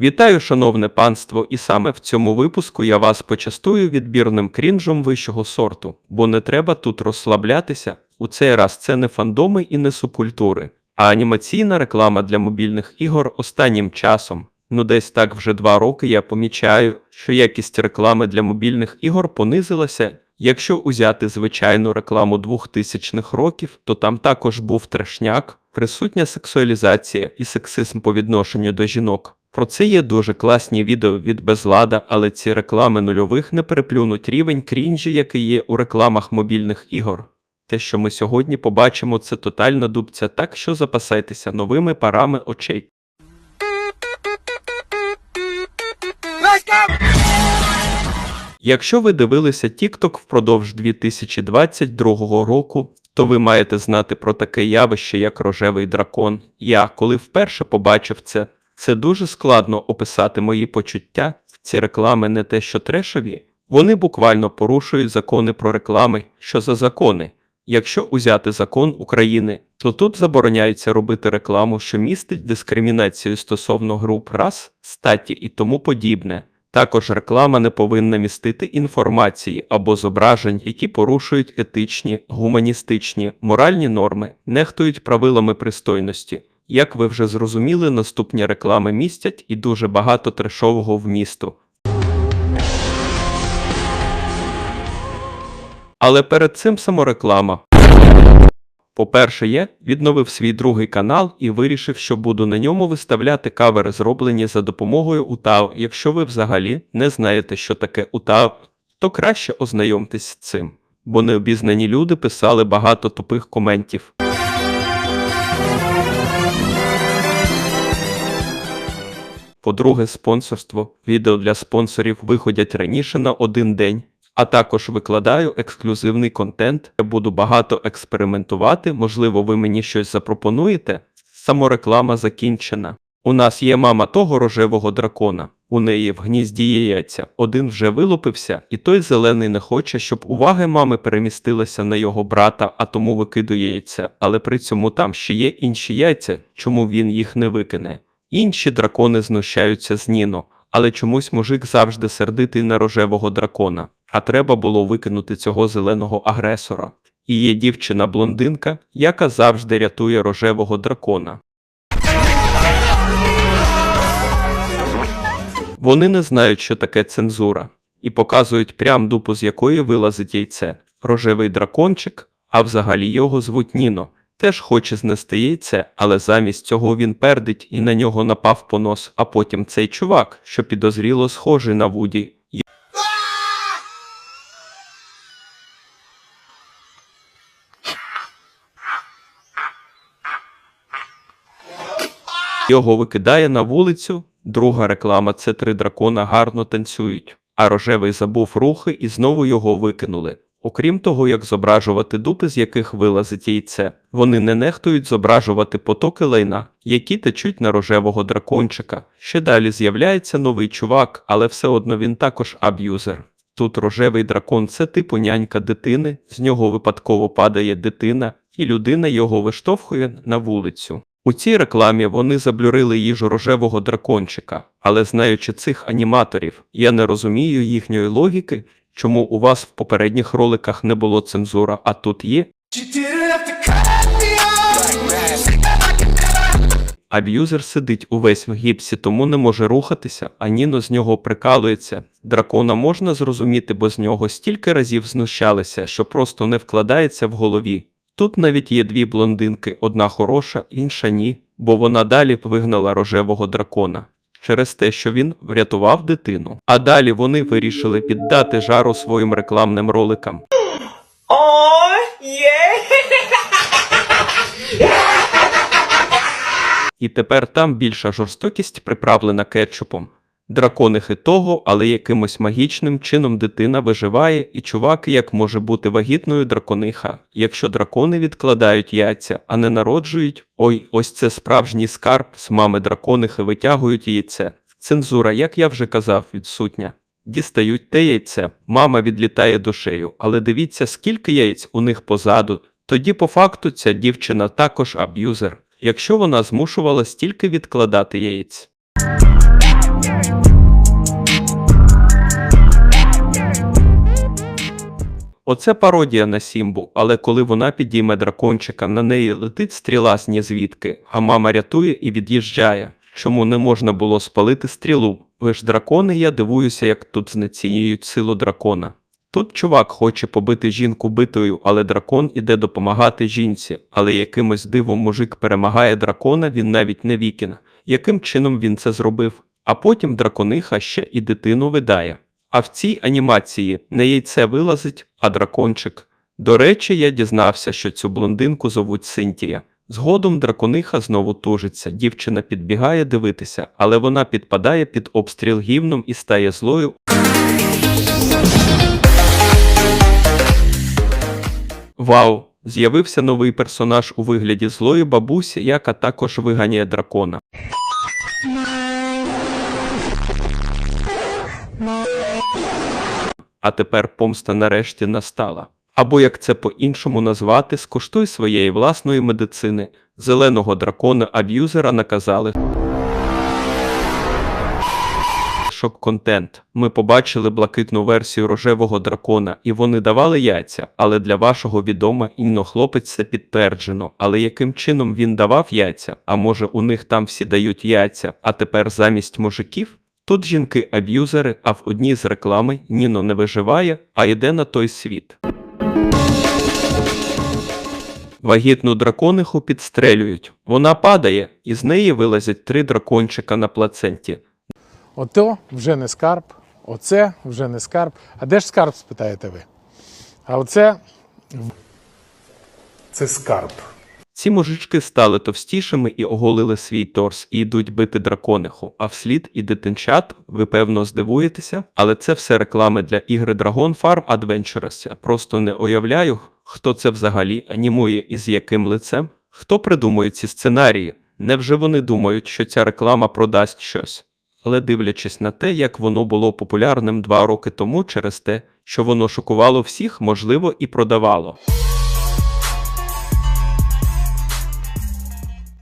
Вітаю, шановне панство, і саме в цьому випуску я вас почастую відбірним крінжом вищого сорту, бо не треба тут розслаблятися. У цей раз це не фандоми і не субкультури, а анімаційна реклама для мобільних ігор останнім часом. Ну, десь так вже два роки я помічаю, що якість реклами для мобільних ігор понизилася. Якщо узяти звичайну рекламу 2000-х років, то там також був трешняк, присутня сексуалізація і сексизм по відношенню до жінок. Про це є дуже класні відео від безлада, але ці реклами нульових не переплюнуть рівень крінжі, який є у рекламах мобільних ігор. Те, що ми сьогодні побачимо, це тотальна дубця, так що запасайтеся новими парами очей. Якщо ви дивилися TikTok впродовж 2022 року, то ви маєте знати про таке явище, як рожевий дракон. Я, коли вперше побачив це, це дуже складно описати мої почуття. Ці реклами не те, що трешові, вони буквально порушують закони про реклами. Що за закони? Якщо узяти закон України, то тут забороняється робити рекламу, що містить дискримінацію стосовно груп рас, статі і тому подібне. Також реклама не повинна містити інформації або зображень, які порушують етичні, гуманістичні, моральні норми, нехтують правилами пристойності. Як ви вже зрозуміли, наступні реклами містять і дуже багато трешового вмісту. Але перед цим самореклама. По-перше, я відновив свій другий канал і вирішив, що буду на ньому виставляти кавери, зроблені за допомогою УТАВ. Якщо ви взагалі не знаєте, що таке УТАВ, то краще ознайомтесь з цим, бо необізнані люди писали багато тупих коментів. По-друге, спонсорство. Відео для спонсорів виходять раніше на один день. А також викладаю ексклюзивний контент. Я буду багато експериментувати. Можливо, ви мені щось запропонуєте. Самореклама закінчена. У нас є мама того рожевого дракона. У неї в гнізді є яйця. Один вже вилупився, і той зелений не хоче, щоб уваги мами перемістилася на його брата, а тому викидує яйця. Але при цьому там ще є інші яйця, чому він їх не викине. Інші дракони знущаються з Ніно, але чомусь мужик завжди сердитий на рожевого дракона. А треба було викинути цього зеленого агресора. І є дівчина-блондинка, яка завжди рятує рожевого дракона. Вони не знають, що таке цензура, і показують прям дупу, з якої вилазить яйце. Рожевий дракончик, а взагалі його звуть Ніно. Теж хоче яйце, але замість цього він пердить і на нього напав понос, а потім цей чувак, що підозріло схожий на Вуді, Його викидає на вулицю. Друга реклама це три дракона гарно танцюють, а рожевий забув рухи і знову його викинули. Окрім того, як зображувати дупи, з яких вилазить яйце, вони не нехтують зображувати потоки лайна, які течуть на рожевого дракончика. Ще далі з'являється новий чувак, але все одно він також аб'юзер. Тут рожевий дракон це типу нянька дитини, з нього випадково падає дитина, і людина його виштовхує на вулицю. У цій рекламі вони заблюрили їжу рожевого дракончика, але знаючи цих аніматорів, я не розумію їхньої логіки, чому у вас в попередніх роликах не було цензура, а тут є. Аб'юзер сидить увесь в гіпсі, тому не може рухатися, а Ніно з нього прикалується. Дракона можна зрозуміти, бо з нього стільки разів знущалися, що просто не вкладається в голові. Тут навіть є дві блондинки, одна хороша, інша ні, бо вона далі вигнала рожевого дракона через те, що він врятував дитину. А далі вони вирішили піддати жару своїм рекламним роликам. І тепер там більша жорстокість приправлена кетчупом. Дракони хитого, але якимось магічним чином дитина виживає, і чувак як може бути вагітною дракониха, якщо дракони відкладають яйця, а не народжують. Ой, ось це справжній скарб, з мами драконихи витягують яйце. Цензура, як я вже казав, відсутня. Дістають те яйце, мама відлітає душею, але дивіться, скільки яєць у них позаду. Тоді, по факту, ця дівчина також аб'юзер, якщо вона змушувала стільки відкладати яєць. Оце пародія на Сімбу, але коли вона підійме дракончика, на неї летить стріла з нізвідки, а мама рятує і від'їжджає. Чому не можна було спалити стрілу? Ж дракони, я дивуюся, як тут знецінюють силу дракона. Тут чувак хоче побити жінку битою, але дракон іде допомагати жінці. Але якимось дивом мужик перемагає дракона, він навіть не вікін. Яким чином він це зробив? А потім дракониха ще і дитину видає. А в цій анімації не яйце вилазить, а дракончик. До речі, я дізнався, що цю блондинку зовуть Синтія. Згодом дракониха знову тужиться, дівчина підбігає дивитися, але вона підпадає під обстріл гівном і стає злою. Вау! З'явився новий персонаж у вигляді злої бабусі, яка також виганяє дракона. А тепер помста нарешті настала. Або як це по-іншому назвати, скуштуй своєї власної медицини. Зеленого дракона аб'юзера наказали. Шок-контент. Ми побачили блакитну версію рожевого дракона, і вони давали яйця, але для вашого відома інно хлопець це підтверджено. Але яким чином він давав яйця? А може у них там всі дають яйця, а тепер замість мужиків? Тут жінки аб'юзери, а в одній з реклами Ніно не виживає, а йде на той світ. Вагітну дракониху підстрелюють. Вона падає, і з неї вилазять три дракончика на плаценті. Ото вже не скарб, оце вже не скарб. А де ж скарб, спитаєте ви? А оце це скарб. Ці мужички стали товстішими і оголили свій торс і йдуть бити дракониху, а вслід і дитинчат, ви певно здивуєтеся, але це все реклами для ігри Dragon Farm Adventures. Просто не уявляю, хто це взагалі анімує і з яким лицем, хто придумує ці сценарії. Невже вони думають, що ця реклама продасть щось? Але дивлячись на те, як воно було популярним два роки тому через те, що воно шокувало всіх, можливо, і продавало.